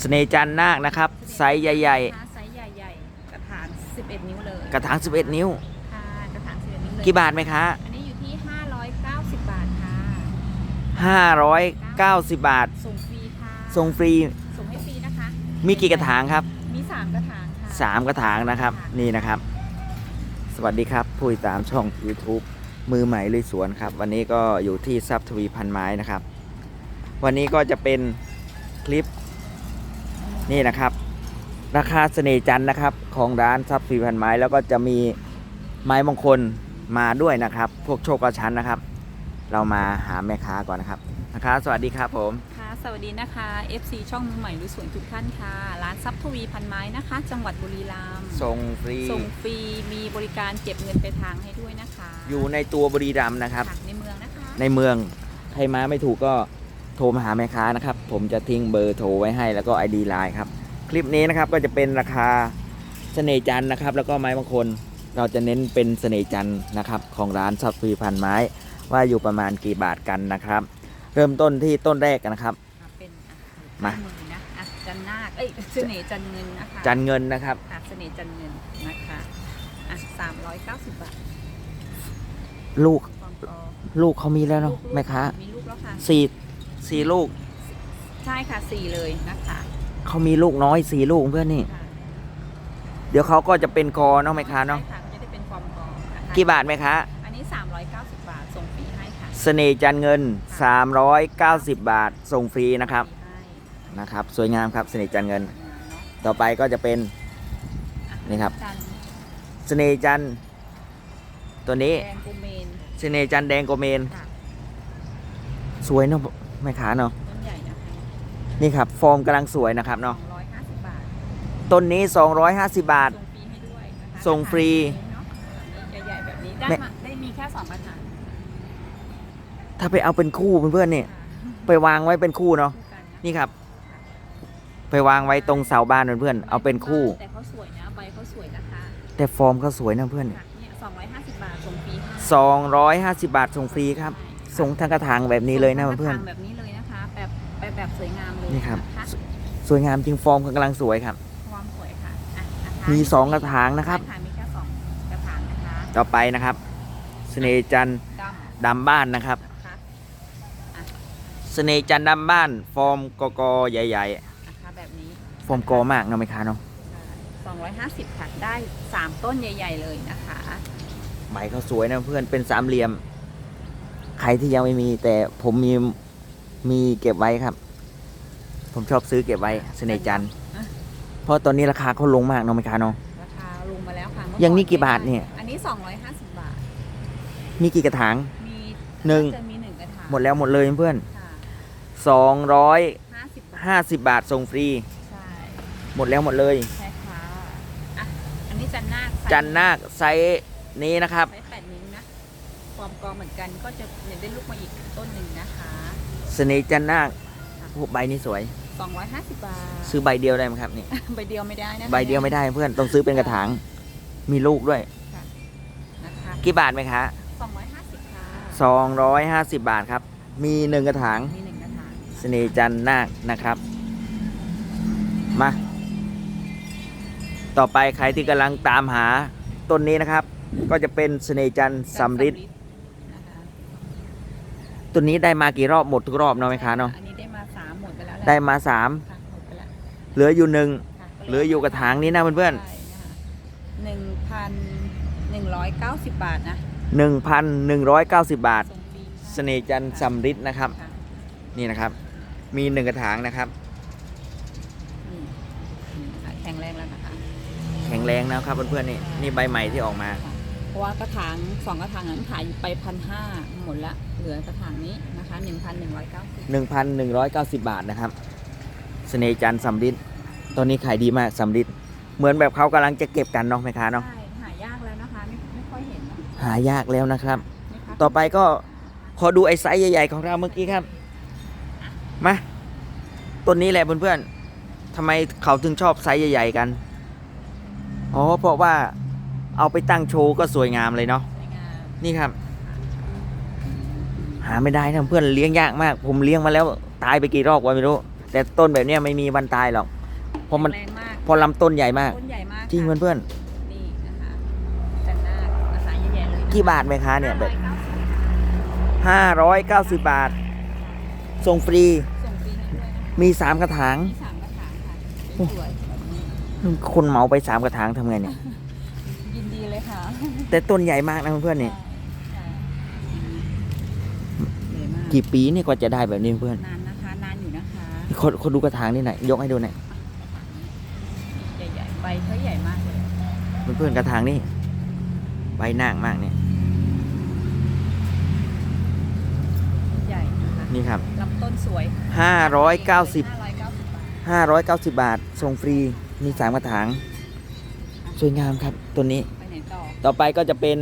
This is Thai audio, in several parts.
เสน่ห์จันทร์นาคนะครับ ไซส์ใหญ่ค่ะไซส์ใหญ่ๆ กระถาง 11 นิ้วเลยๆ กระถาง 11 นิ้ว ค่ะกระถาง 11 นิ้วเลยกี่บาทไหมคะ อันนี้อยู่ที่ 590 บาทค่ะ 590 บาท ส่งฟรีค่ะ ส่งฟรีส่งให้ฟรีนะคะมีกี่กระถางครับ มี 3 กระถางค่ะ 3 กระถางนะครับนี่นะครับ สวัสดีครับ ผู้ติดตามช่อง YouTube มือใหม่ลุยสวนครับ วันนี้ก็อยู่ที่ซับทวีพันไม้นะครับ วันนี้ก็จะเป็นคลิป นี่นะครับ ราคาเสน่ห์จันทร์นะครับ ของร้านซับทวีพันไม้แล้วก็จะมีไม้มงคลมาด้วยนะครับ พวกโชคกระชันนะครับ เรามาหาแม่ค้าก่อนนะครับนะคะสวัสดีครับผมค่ะสวัสดีนะคะ FC ช่องมือใหม่ลุยสวนทุกท่านค่ะ ร้านซับทวีพันไม้นะคะ จังหวัดบุรีรัมย์ส่งฟรีส่งฟรีมีบริการเก็บเงินไปลายทางให้ด้วยนะคะ อยู่ในตัวบุรีรัมย์นะครับค่ะในเมืองนะคะในเมืองใครมาไม่ถูกก็ โทรมาหาแม่ค้านะครับ ผมจะทิ้งเบอร์โทรไว้ให้แล้วก็ ID ไลน์ครับ คลิปนี้นะครับก็จะเป็นราคาเสน่ห์จันทร์นะครับ แล้วก็ไม้บางคนเราจะเน้นเป็นเสน่ห์จันทร์นะครับของร้านซับฟรีพันไม้ ว่าอยู่ประมาณกี่บาทกันนะครับ เริ่มต้นที่ต้นแรกกันนะครับ อะเป็นอะมามือนะอะจันนาคเอ้ยเสน่ห์จันเงินนะคะจันเงินนะครับค่ะเสน่ห์จันเงินนะคะอะสามร้อยเก้าสิบบาทลูกความกอลูกเขามีแล้วเนาะลูกแม่ค้า มีลูกแล้วค่ะสี่ สี่ลูก ใช่ค่ะสี่เลยนะคะเขามีลูกน้อยสี่ลูกเพื่อนนี่ ค่ะเดี๋ยวเขาก็จะเป็นกอเนาะแม่ค้าเนาะใช่ค่ะก็จะได้เป็นความกอนะคะกี่บาทแม่ค้าอันนี้ 390 บาทส่งฟรีให้ค่ะเสน่ห์จันเงิน 390 บาทส่งฟรีนะครับฟรีให้นะครับ สวยงามครับเสน่ห์จันเงินเนาะต่อไปก็จะเป็น อะนี่ครับ จันเสน่ห์จันทร์ตัวนี้แดงกูเมนเสน่ห์จันทร์แดงโกเมน ค่ะสวยเนาะ แม่ค้าเนาะต้นใหญ่นะคะนี่ครับฟอร์มกำลังสวยนะครับเนาะ250บาทต้นนี้ 250 บาท ส่งฟรีให้ด้วยนะคะส่งฟรีเนาะใหญ่ๆแบบนี้ได้แม่ มาได้มีแค่สองกระถางถ้าไปเอาเป็นคู่เพื่อนๆนี่ค่ะไปวางไว้เป็นคู่เนาะคู่กันนะนี่ครับ ไปวางไว้ตรงเสาบ้านเพื่อนๆเอาเป็นคู่ แต่เขาสวยนะใบเขาสวยนะคะแต่ฟอร์มเขาสวยนะเพื่อนค่ะเนี่ย250บาทส่งฟรีให้250 บาทส่งฟรีครับ ส่งทางกระถางแบบนี้เลยนะเพื่อน ทางแบบนี้ สวยงามเลยนี่ครับะะๆสวยงามจริงฟอร์มกำลังสวยครับ ความสวยค่ะอะนะคะมีสองกระถางนะครับ ใช่มีแค่สองกระถางนะคะต่อไปนะครับเสน่ห์จันทร์ดำดำบ้านนะครับนะคะเสน่ห์จันทร์ดำบ้าน ฟอร์มกกอใหญ่นะคะแบบนี้ๆ ฟอร์มกอมากเนาะไหมคะเนาะสองร้อยห้าสิบค่ะได้สามต้นใหญ่ ๆ เลยนะคะ ใบเขาสวยนะเพื่อนเป็นสามเหลี่ยม ใครที่ยังไม่มีแต่ผมมีมีเก็บไว้ครับ ผมชอบซื้อเก็บไว้เสน่ห์จันทร์เพราะตอนนี้ราคาเขาลงมากเนาะไหมคะเนาะราคาลงมาแล้วค่ะเมื่อย่างนี้กี่บาทเนี่ย อันนี้สองร้อยห้าสิบบาท มีกี่กระถาง มีหนึ่ง จะมีหนึ่งกระถางหมดแล้วหมดเลยเพื่อนค่ะสองร้อยห้าสิบบาทห้าสิบบาทส่งฟรี ใช่หมดแล้วหมดเลย ใช่ค่ะอะ อันนี้จันนาคไซส์จันนาคไซส์นี้นะครับ ไซส์แปดนิ้วนะความกรองเหมือนกันก็จะเนี่ยได้ลูกมาอีกต้นหนึ่งนะคะ เสน่ห์จันนาคโอ้ใบนี้สวย 250 บาท ซื้อใบเดียวได้ไหมครับนี่ ใบเดียวไม่ได้นะคะใบเดียวไม่ได้เพื่อนต้องซื้อเป็นกระถาง มีลูกด้วย นะคะกี่บาทไหมคะ250ค่ะ250 บาทครับ มีหนึ่งกระถาง มีหนึ่งกระถางเสน่ห์จันนาคนะครับ มา ต่อไปใครที่กำลังตามหาต้นนี้นะครับ ก็จะเป็นเสน่ห์จันทร์สำริดนะคะต้นนี้ได้มากี่รอบหมดทุกรอบเนาะไหมคะเนาะ อันนี้ ไปแล้วแหละได้มาสามค่ะหมดไปแล้วเหลืออยู่หนึ่งค่ะเหลืออยู่กระถางนี้นะเพื่อนหนึ่งพันหนึ่งร้อยเก้าสิบบาทนะๆ1,190บาท ส่งฟรีเสน่ห์จันทร์สำริดนะครับ ค่ะนี่นะครับ มีหนึ่งกระถางนะครับ นี่นี่นะคะแข็งแรงแล้วนะคะ แข็งแรงนะครับเพื่อนๆนี่นี่ใบใหม่ที่ออกมาค่ะเพราะว่ากระถางสองกระถางนั้นขายไปพันห้าหมดละเหลือกระถางนี้ นะคะหนึ่งพันหนึ่งร้อยเก้าสิบ1,190 บาทนะครับเสน่ห์จันทร์สำริดตอนนี้ขายดีมากสำริดเหมือนแบบเขากำลังจะเก็บกันเนาะแม่ค้าเนาะใช่หายากแล้วนะคะ ไม่ไม่ค่อยเห็นนะหายากแล้วนะครับ นะคะต่อไปก็ขอดูไอ้ไซส์ใหญ่ๆของเราเมื่อกี้ครับ มาต้นนี้แหละเพื่อนๆทำไมเขาถึงชอบไซส์ใหญ่ ๆ กัน อ๋อ เพราะว่าเอาไปตั้งโชว์ก็สวยงามเลยเนาะ สวยงามนี่ครับหาไม่ได้นะเพื่อนเลี้ยงยากมาก ผมเลี้ยงมาแล้วตายไปกี่รอบก็ไม่รู้ แต่ต้นแบบเนี้ยไม่มีวันตายหรอกเพราะมันแรงมากเพราะลำต้นใหญ่มาก ต้นใหญ่มากจริงค่ะเพื่อนนี่นะคะจันนาคนะคะใหญ่ๆเลยๆกี่บาทไหมคะเนี่ยแบบ590ห้าร้อยเก้าสิบบาท ส่งฟรีส่งฟรีให้ด้วยนะคะมีสามกระถาง มีสามกระถางค่ะสวยๆแบบนี้คนเหมาไปสามกระถางทำไงเนี่ย ยินดีเลยค่ะแต่ต้นใหญ่มากนะเพื่อนๆนี่ ใช่ใหญ่มา กกี่ปีนี่กว่าจะได้แบบนี้เพื่อนนานนะคะนานอยู่นะคะคนคนดูกระถางนี่หน่อยยกให้ดูหน่อยใหญ่ๆใบเขาใหญ่มากเลยเพื่อนๆกระถางนี่ใบหนากมากเนี่ยใหญ่นะคะนี่ครับลำต้นสวยห้าร้อยเก้าสิบ590บาทห้าร้อยเก้าสิบบาทส่งฟรีมีสามกระถาง สวยงามครับตัวนี้ไปไหนต่อต่อไปก็จะเป็น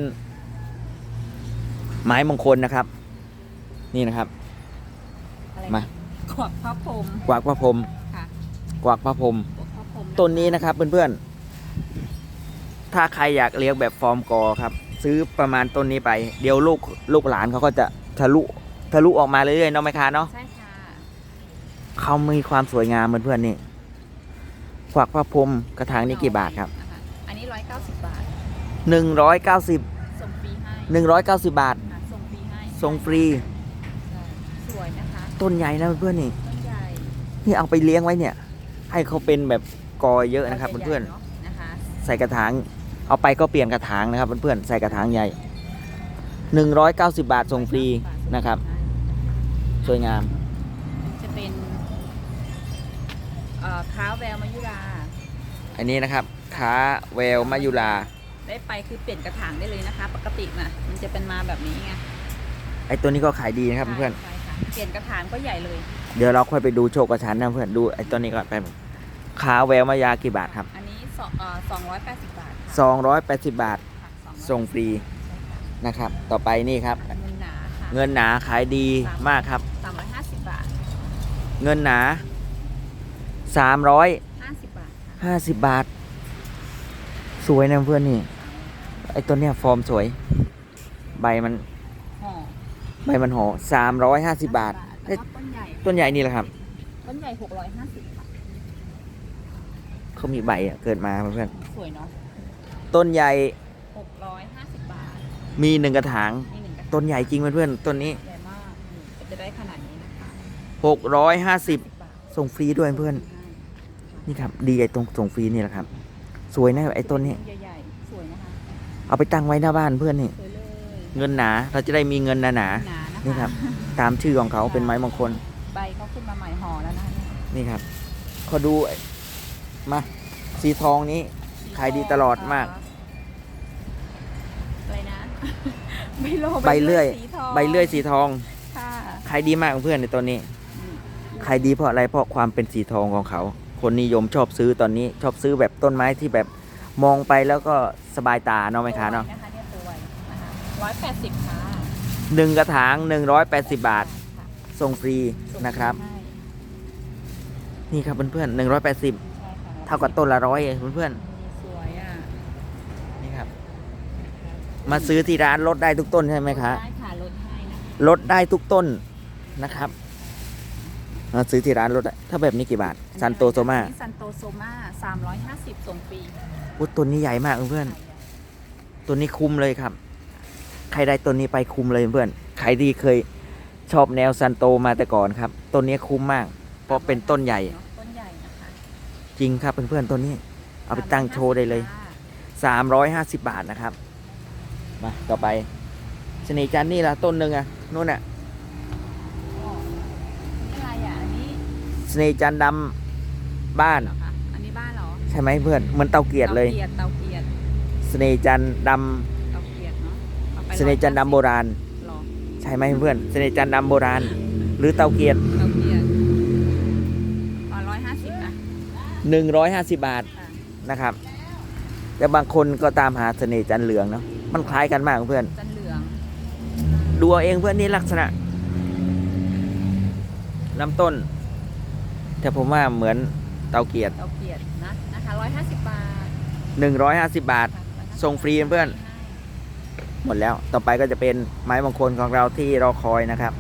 ไม้มงคลนะครับ นี่นะครับ อะไรมา ขวบพระพรหมกวักพระพรหมค่ะกวักพระพรหมขวบพระพรหมต้นนี้นะครับเพื่อนๆ ถ้าใครอยากเลี้ยงแบบฟอร์มกอครับ ซื้อประมาณต้นนี้ไป เดี๋ยวลูกลูกหลานเขาก็จะทะลุทะลุออกมาเรื่อยๆเนาะไหมคะเนาะ ใช่ค่ะเขามีความสวยงามเพื่อนๆนี่กวักพระพรหมกระถางนี้กี่บาทครับนะคะอันนี้190บาทหนึ่งร้อยเก้าสิบส่งฟรีให้หนึ่งร้อยเก้าสิบบาท ค่ะส่งฟรีให้ส่งฟรีใช่ส วยนะคะต้นใหญ่นะเพื่อนๆนี่ ต้นใหญ่นี่เอาไปเลี้ยงไว้เนี่ย ให้เขาเป็นแบบกอเยอะนะครับใหญ่ๆเพื่อนเะนะคะๆใส่กระถาง เอาไปก็เปลี่ยนกระถางนะครับเพื่อนๆใส่กระถางใหญ่หนึ่งร้อยเก้าสิบบาทส่งฟรีนะครับ สวยงาม จะเป็นเอ่อค้าวแววมายุราอันนี้นะครับค้าแววมายุราได้ไปคือเปลี่ยนกระถางได้เลยนะคะ ปกติน่ะมันจะเป็นมาแบบนี้ไงไอ้ตัวนี้ก็ขายดีนะครับเพื่อนใช่ค่ะ เปลี่ยนกระถางก็ใหญ่เลยๆเดี๋ยวเราค่อยไปดูโชคกระชันนะเพื่อนดูไอ้ตัวนี้ก่อนไปบค้าแววมายากี่บาทครับ อันนี้สองเอ่อสองร้อยแปดสิบบาทค่ะสองร้อยแปดสิบบาทค่ะ280ส่งฟรีใช่ค่ะนะครับ ต่อไปนี่ครับ เงินหนาค่ะเงินหนาขายดีมากครับสามร้อยห้าสิบบาท เงินหนาสามร้อยห้าสิบบาทค่ะห้าสิบบาท สวยนะเพื่อนนี่ไอ้ตัวเนี้ยฟอร์มสวย ใบมันห่อ ใบมันห่อสามร้อยห้าสิบบาท แล้วก็ต้นใหญ่ ต้นใหญ่นี่แหละครับ ต้นใหญ่หกร้อยห้าสิบค่ะเขามีใบอะเกิดมาเพื่อนสวยเนาะๆต้นใหญ่หกร้อยห้าสิบบาทมีหนึ่งกระถาง นี่หนึ่งกระถางต้นใหญ่จริงเพื่อนๆต้นนี้ ใหญ่มากนี่จะได้ขนาดนี้นะคะหกร้อยห้าสิบ10บาทส่งฟรีด้วยเพื่อนนี่ครับ ดีไอ้ตรงส่งฟรีนี่แหละครับ สวยนะไอ้ต้นนี้ ใหญ่ๆสวยนะคะ เอาไปตั้งไว้หน้าบ้านเพื่อนนี่ สวย เลยเงินหนา เราจะได้มีเงินหนาหนานะคะๆนี่ครับตามชื่อของเขาเป็นไม้มงคล ใบเขาขึ้นมาใหม่ห่อแล้วนะคะเนี่ยนี่ครับ ขอดูไอ้มา สีทองนี้ ขายดีตลอดมาก อะไรนะ ใบโลใบเลื่อย สีทองใบเลื่อยสีทอง ค่ะขายดีมากเพื่อนในตัวนี้ ขายดีเพราะอะไร เพราะความเป็นสีทองของเขา คนนิยมชอบซื้อตอนนี้ ชอบซื้อแบบต้นไม้ที่แบบมองไปแล้วก็สบายตาเนาะไหมคะเนาะตัวไวนะคะเนี่ยตัวไวนะคะ ร้อยแปดสิบค่ะหนึ่งกระถาง 180 บาท ค่ะส่งฟรีส่งนะครับให้นี่ครับเพื่อนๆ180 ใช่ค่ะเท่ากับต้นละร้อยเพื่อนสวยอะๆนี่ครับ มาซื้อที่ร้านลดได้ทุกต้นใช่ไหมคะ ได้ค่ะลดให้นะคะลดได้ทุกต้นนะครับมาซื้อที่ร้านลดได้ถ้าแบบนี้กี่บาท ซันโตโซมาซันโตโซมาสามร้อยห้าสิบส่งฟรีอุ้ยต้นนี้ใหญ่มากเพื่อนๆต้นนี้คุ้มเลยครับ ใครได้ต้นนี้ไปคุ้มเลยเพื่อนใครที่เคยชอบแนวซันโตมาแต่ก่อนครับ ต้นนี้คุ้มมาก เพราะเป็นต้นใหญ่เนอะต้นใหญ่นะคะจริงครับเพื่อนๆต้นนี้ เอาไปตั้งโชว์ได้เลย 350 บาทนะครับ มาต่อไปเสน่ห์จันทร์นี่ละต้นหนึ่งอะนู่นอะอ๋อนี่อะไรอะอันนี้เสน่ห์จันทร์ดำบ้าน เหรอคะอันนี้บ้านเหรอใช่ไหมเพื่อนเหมือนเตาเกียรเลยเตาเกียรเตาเกียรเสน่ห์จันทร์ดเเสน่ห์จันทร์ดำโบราณ หรอใช่ไหมเพื่อนเสน่ห์จันทร์ดำโบราณ หรือเตาเกียรเตาเกียรอ๋อร้อยห้าสิบอะ150 บาทค่ะนะครับ แต่บางคนก็ตามหาเสน่ห์จันทร์เหลืองเนาะมันคล้ายกันมากเพื่อน จันเหลืองดูเอาเองเพื่อนนี่ลักษณะลำต้น แต่ผมว่าเหมือนเตาเกียรเตาเกียรนะนะคะร้อยห้าสิบบาท150 บาท ค่ะ150ส่งฟรีเพื่อน หมดแล้ว ต่อไปก็จะเป็นไม้มงคลของเราที่รอคอยนะครับ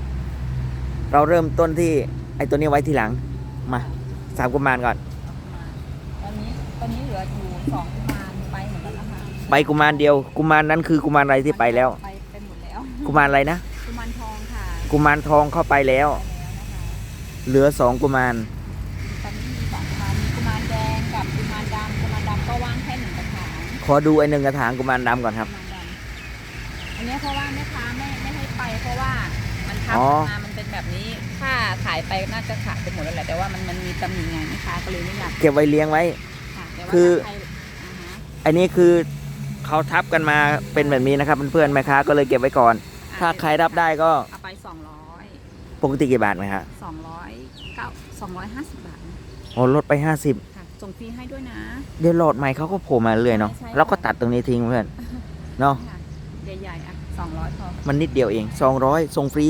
เราเริ่มต้นที่ไอ้ตัวนี้ไว้ทีหลัง มาสามกุมารก่อน ตอนนี้ตอนนี้เหลืออยู่สองกุมารไปเหมือนกันนะคะไปกุมารเดียว กุมารนั้นคือกุมารอะไรที่ไปแล้ว ไปไปหมดแล้ว กุมารอะไรนะ กุมารทองค่ะกุมารทองเข้าไปแล้ว ไปแล้วนะคะเหลือสองกุมาร ตอนนี้มีสองกุมารมีกุมารแดงกับกุมารดำกุมารดำก็ว่างแค่หนึ่งกระถางขอดูไอ้หนึ่งกระถางกุมารดำก่อนครับกุมารดำ อันเนี้ยเพราะว่าแม่ค้าไม่ไม่ให้ไป เพราะว่ามันทับอ๋อ มามันเป็นแบบนี้ถ้าขายไปน่าจะขายไปหมดแล้วแหละแต่ว่ามันมันมีตำหนิไงแม่ค้าก็เลยไม่อยากเก็บไว้เลี้ยงไว้ค่ะแต่ว่าคือ ถ้าใครอ่าฮะอันนี้คือเขาทับกันมาเป็นแบบนี้นะครับเพื่อนๆแม่ค้าก็เลยเก็บไว้ก่อนถ้าใครรับได้ก็เอาไปสองร้อยปกติกี่บาทไหมครับสองร้อยเก้าสองร้อยห้าสิบบาทนะโอ้ลดไป 50 ค่ะส่งฟรีให้ด้วยนะ เดี๋ยวโหลดใหม่เขาก็โผล่มาเรื่อยเนาะใช่ใช่ แล้วก็ตัดตรงนี้ทิ้งเพื่อนเนาะค่ะใหญ่ๆอะ สองร้อยพอมันนิดเดียวเอง 200ส่งฟรี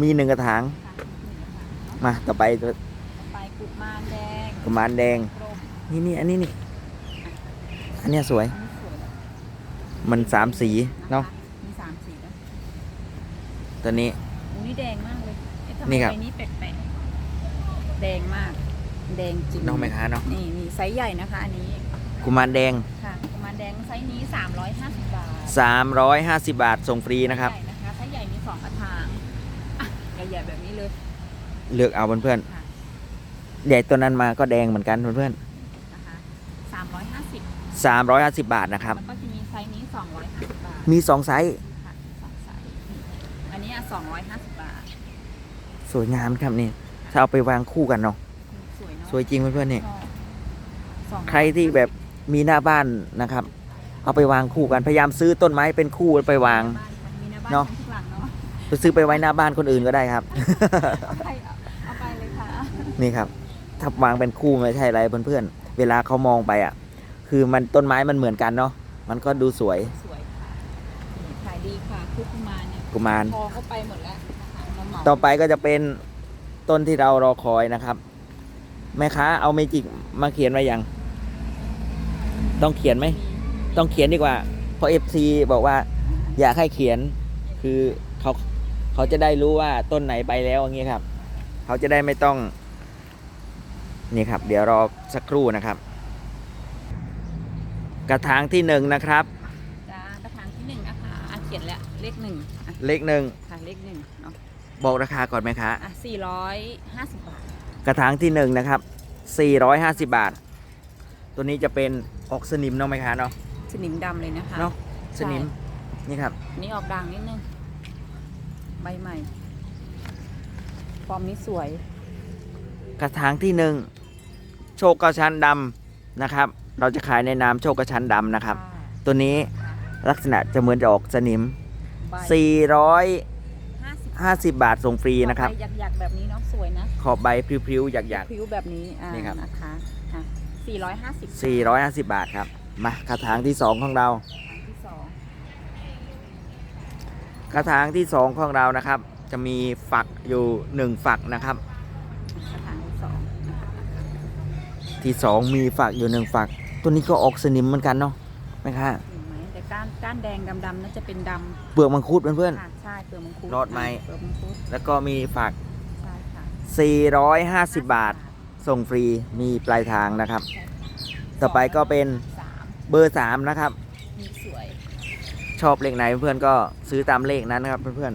มีหนึ่งกระถางค่ะหนึ่งกระถางเนาะมา ต่อไปไปกุมารแดงกุมารแดง กรมนี่นี่อันนี้นี่ อันเนี้ยสวย อันนี้สวยนะมันสามสีเนาะ มีสามสีนะตัวนี้อู้นี่แดงมากเลยเอ๊ะทำไมนี่ครับ ใบนี้แปลกๆแดงมาก แดงจริงน้องแม่ค้าเนาะ นี่นี่ไซส์ใหญ่นะคะ อันนี้กุมารแดง ค่ะกุ มารแดงไซส์นี้ 350 บาท350 บาทส่งฟรีนะครับ ใหญ่นะคะไซส์ใหญ่มีสองกระถางอะใหญ่ๆแบบนี้เลย เลือกเอาเพื่อนค่ะ ๆใหญ่ตัวนั้นมาก็แดงเหมือนกันเพื่อนนะคะ350 ๆ350 บาทนะครับมันก็จะมีไซส์นี้ 250 บาทมี 2 ไซส์ค่ะสองไซส์อันนี้อะ250 บาท สวยงามครับนี่ถ้าเอาไปวางคู่กันเนาะสวยเนาะสวยจริงเพื่อนๆนี่ชอบสองใครที่แบบ มีหน้าบ้านนะครับ เอาไปวางคู่กันพยายามซื้อต้นไม้เป็นคู่ไปวางบ้านมีหน้าบ้านเนาะทุกหลังเนาะ ไปซื้อไปไว้หน้าบ้านคนอื่นก็ได้ครับเอาไปเอาเอาไปเลยค่ะนี่ครับ ถ้าวางเป็นคู่ไม่ใช่อะไรเพื่อนๆ เวลาเขามองไปอะ คือมันต้นไม้มันเหมือนกันเนาะ มันก็ดูสวย สวยค่ะนี่ขายดีค่ะคุกกุมารเนี่ยกุมาร พอเข้าไปหมดแล้วนะคะมาเหมาต่อไปก็จะเป็นต้นที่เรารอคอยนะครับ แม่ค้าเอาเมจิกมาเขียนไว้ยัง ต้องเขียนไหม ต้องเขียนดีกว่า เพราะ FC บอกว่า อยากให้เขียน คือเขาเขาจะได้รู้ว่าต้นไหนไปแล้วอย่างเงี้ยครับ เขาจะได้ไม่ต้อง นี่ครับ เดี๋ยวรอสักครู่นะครับ กระถางที่หนึ่งนะครับ จ้ากระถางที่หนึ่งนะคะอะเขียนแล้วเลขหนึ่งอะเลขหนึ่งค่ะเลขหนึ่งเนาะบอกราคาก่อนไหมคะ อะสี่ร้อยห้าสิบบาทกระถางที่หนึ่งนะครับ450 บาท ตัวนี้จะเป็น ออกสนิมเนาะไหมคะเนาะสนิมดำเลยนะคะเนาะสนิมนี่ครับ อันนี่ออกด่างนิดนึง ใบใหม่ ฟอร์มนี้สวย กระถางที่หนึ่งโชคกระชันดำนะครับ เราจะขายในนามโชคกระชันดำนะครับ ตัวนี้ลักษณะจะเหมือนจะออกสนิม ใบ450 ห้าสิบบาทส่งฟรีนะครับอยากๆแบบนี้เนาะสวยนะขอบใบพริ้วๆอยากผิวแบบนี้อ่านี่ครับ นะคะ ค่ะสี่ร้อยห้าสิบๆ450 บาทครับ มากระถางที่ 2 ของเรา ที่สองกระถางที่ 2 ของเรานะครับ จะมีฝักอยู่ 1 ฝักนะครับ กระถางที่สองที่ 2 มีฝักอยู่ 1 ฝัก ตัวนี้ก็ออกสนิมเหมือนกันเนาะไหมคะเห็นไหมแต่ก้านก้านแดงดำๆน่าจะเป็นดำเปลือกมังคุดเพื่อนค่ะใช่เปลือกมังคุดรอดไหม เปลือกมังคุดๆแล้วก็มีฝัก ใช่ค่ะ450 บาท ส่งฟรีมีปลายทางนะครับ ต่อไปก็เป็นสามเบอร์3นะครับ มีสวยชอบเลขไหนเพื่อนๆก็ซื้อตามเลขนั้นนะครับเพื่อน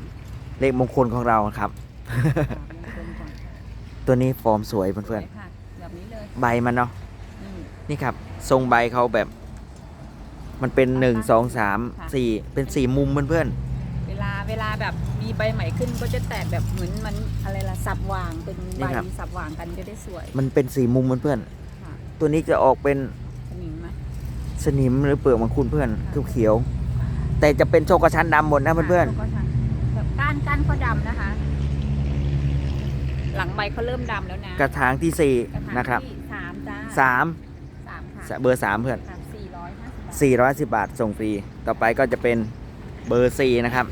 ๆเลขมงคลของเราครับสามมงคลก่อนตัวนี้ฟอร์มสวยสเพื่วอยนค่ะแบบนี้เลยๆใบมันเนาะนี่นี่ครับ ทรงใบเขาแบบ มันเป็นหนึ่งสองสามค่ะสี่เป็นสี่มุมเพื่อน เวลาเวลาแบบมีใบใหม่ขึ้นก็จะแตกแบบเหมือนมันอะไรล่ะสับวางเป็นใบสับวางกันจะได้สวยๆมันเป็นสี่มุมเพื่อนค่ะ ๆตัวนี้จะออกเป็นสนิมไหม สนิมหรือเปลือกมังคุดเพื่อนเขียวๆแต่จะเป็นโชกกระชันดำหมดนะเพื่อนค่ะก็ทางแบบก้านก้านเขาดำนะคะ หลังใบเขาเริ่มดำแล้วนะๆกระถางที่สี่กระถางนะครับ ที่สามจ้าสามสามค่ะเบอร์สามเพื่อนค่ะสี่ร้อยห้าสิบบาทสี่ร้อยสิบบาทส่งฟรี ต่อไปก็จะเป็นเบอร์สี่นะครับ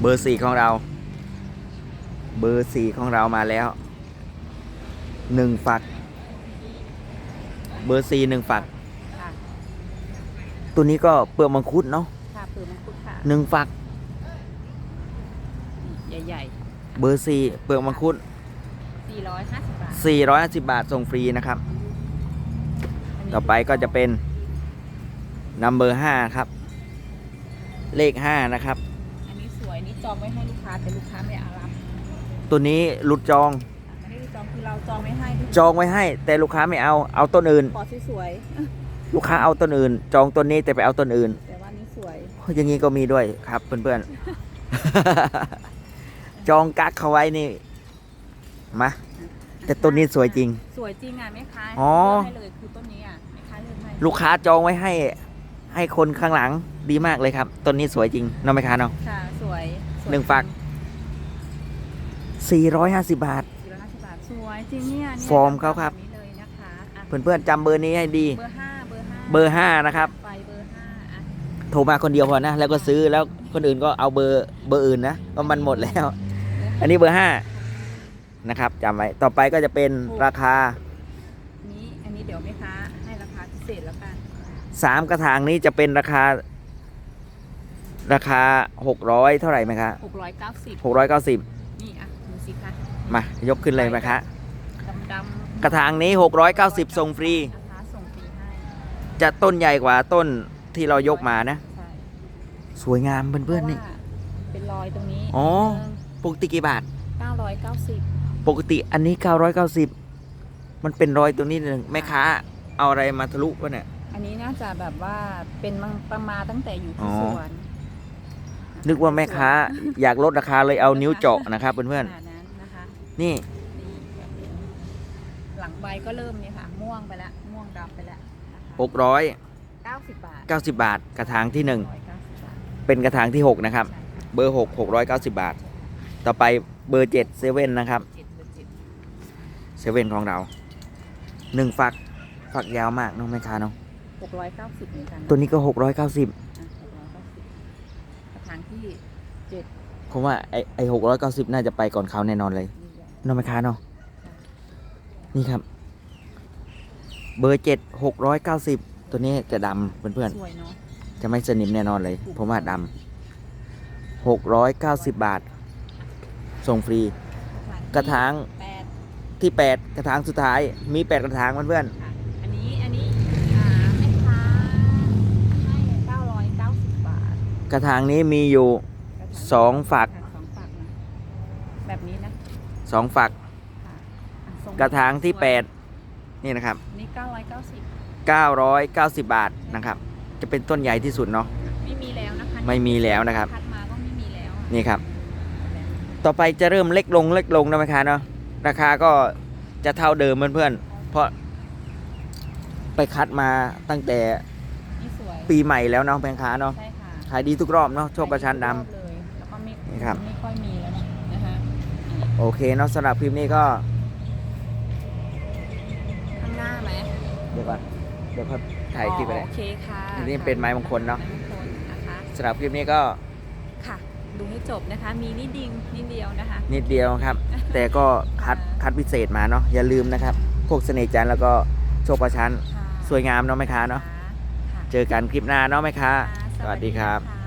เบอร์สี่ของเรา เบอร์สี่ของเรามาแล้วหนึ่งฝัก เบอร์สี่หนึ่งฝัก ค่ะตัวนี้ก็เปลือกมังคุดเนาะค่ะเปลือกมังคุดค่ะหนึ่งฝักนี่ใหญ่เบอร์สี่เปลือกมังคุด450บาท450บาทส่งฟรีนะครับ นนี้ต่อไปก็จะเป็นนัมเบอร์ห้าครับ เลขห้านะครับอันนี้สวยนี่ จองไว้ให้ลูกค้าแต่ลูกค้าไม่เอารับตัวนี้รุดจอง ไม่ได้จองคือเราจองไว้ให้ที่จองไว้ให้ แต่ลูกค้าไม่เอาเอาต้นอื่น ขอสวยลูกค้าเอาต้นอื่น จองต้นนี้แต่ไปเอาต้นอื่น ๆแต่ว่านี่สวยอย่างนี้ก็มีด้วยครับเพื่อนๆ จองกักเขาไว้นี่มาแต่ต้นนี้สวยจริง สวยจริงอะแม่ค้าอ๋อ เลือกให้เลยคือต้นนี้อะแม่ค้าเลือกให้ลูกค้าจองไว้ให้ ให้คนข้างหลังดีมากเลยครับต้นนี้สวยจริงเน้องไหมค้าเนาะค่ะสวยสวย หนึ่งฝัก 450 บาท สี่ร้อยห้าสิบบาทสวยจริงเนี่ยเนี่ยฟอร์มเขาครับแนี้เลยนะคะอะเพื่อนๆจำเบอร์นี้ให้ดี เบอร์ห้าเบอร์ห้าเบอร์ห้านะครับ ไปเบอร์ห้าอะโทรมาคนเดียวพอนะ แล้วก็ซื้อแล้วคนอื่นก็เอาเบอร์เบอร์อื่นนะก็มันหมดแล้ว อันนี้เบอร์ห้านะครับจำไว้ต่อไปก็จะเป็นราคา นี้อันนี้เดี๋ยวแม่ค้าให้ราคาพิเศษแล้วกันสามกระถางนี้จะเป็นราคา ราคาหกร้อยเท่าไหร่ไหมคะหกร้อยเก้าสิบหกร้อยเก้าสิบนี่อะดูสิคะมายกขึ้นเลยไหมคะ ดำดำกระถางนี้หกร้อยเก้าสิบส่งฟรีนะคะส่งฟรีให้จะต้นใหญ่กว่าต้นที่เรายกมานะ ใช่สวยงามเพื่อนๆนี่ พราะว่าเป็นรอยตรงนี้อ๋อ ปกติกี่บาท เก้าร้อยเก้าสิบปกติอันนี้ 990 มันเป็นรอยตรงนี้หนึ่งแม่ค้า เอาอะไรมาทะลุวะเนี่ย อันนี้น่าจะแบบว่าเป็นมังประมาตั้งแต่อยู่ที่อ๋อสวน นึกว่าแม่ค้าอยากลดราคาเลยเอานิ้วเจาะนะครับเพื่อนขนาดนั้นนะคะๆนี่ นี่แบบนี้หลังใบก็เริ่มนี่ค่ะ ม่วงไปแล้ว ม่วงดำไปแล้วนะคะ690 เก้าสิบบาทบาท กระถางที่ ร้อยเก้าสิบบาท1 เป็นกระถางที่ 6 นะครับ ใช่ค่ะเบอร์ 6 690 บาท ต่อไปเบอร์7เซเว่นนะครับ เจ็ดเบอร์เจ็ดเซเว่นของเรา 1 ฝัก ฝักยาวมากเน้องแม่ค้าเนาะ หกร้อยเก้าสิบเหมือนกันตัวนี้ก็ 690 อะหกร้อยเก้าสิบกระถางที่เจ็ดผมว่าไอ้ไอ้690น่าจะไปก่อนเขาแน่นอนเลยนี่แหละน้องแม่ค้าเนาะนี่ครับ เบอร์เจ็ดหกร้อยเก้าสิบตัวนี้จะดำเพื่อนสวยเนาะๆจะไม่สนิมแน่นอนเลย ผมว่าดำหกร้อยเก้าสิบบาท ส่งฟรี กระถาง แปดที่แปดกระถางสุดท้ายมีแปดกระถางเพื่อนค่ะอันนี้อันนี้อ่าแม่ค้าให้เก้าร้อยเก้าสิบบาท ๆ กระถางนี้มีอยู่กระถางสองฝักค่ะสองฝักนะแบบนี้นะสองฝัก ค่ะอะส่กระถางที่แปดนี่นะครับ นี่เก้าร้อยเก้าสิบเก้าร้อยเก้าสิบบาทนะครับ จะเป็นต้นใหญ่ที่สุดเนาะ ไม่มีแล้วนะคะไม่มีแล้วนะครับ คัดมาก็ไม่มีแล้วอะนี่ครับ ต่อไปจะเริ่มเล็กลงเล็กลงนะแม่ค้าเนาะราคาก็จะเท่าเดิมเพื่อนๆเพราะไปคัดมาตั้งแต่นี่สวยปีใหม่แล้วเนาะแม่ค้าเนาะใช่ค่ะ ขายดีทุกรอบเนาะโชคกระชันดำรอบเลยแล้วก็ไม่นี่ครับ ไม่ค่อยมีแล้วเนี่ยนะคะนี่โอเคเนาะสำหรับคลิปนี้ก็ ข้างหน้าไหมเดี๋ยวก่อนเดี๋ยวเขาถ่ายคลิปไปอ๋เลอย โอเคค่ะอันนี้เป็นไม้มงคลเนอะ ไม้มงคลนะคะ สำหรับคลิปนี้ก็ค่ะ ดูให้จบนะคะ มีนิดดิงนิดเดียวนะคะ นิดเดียวครับ แต่ก็คัดคัดพิเศษมาเนาะอย่าลืมนะครับ พวกเสน่ห์จันทร์แล้วก็โชคกระชัน ค่ะสวยงามเนาะแม่ค้าเนาะ ค่ะเจอกันคลิปหน้าเนาะแม่ค้า สวัสดีครับะ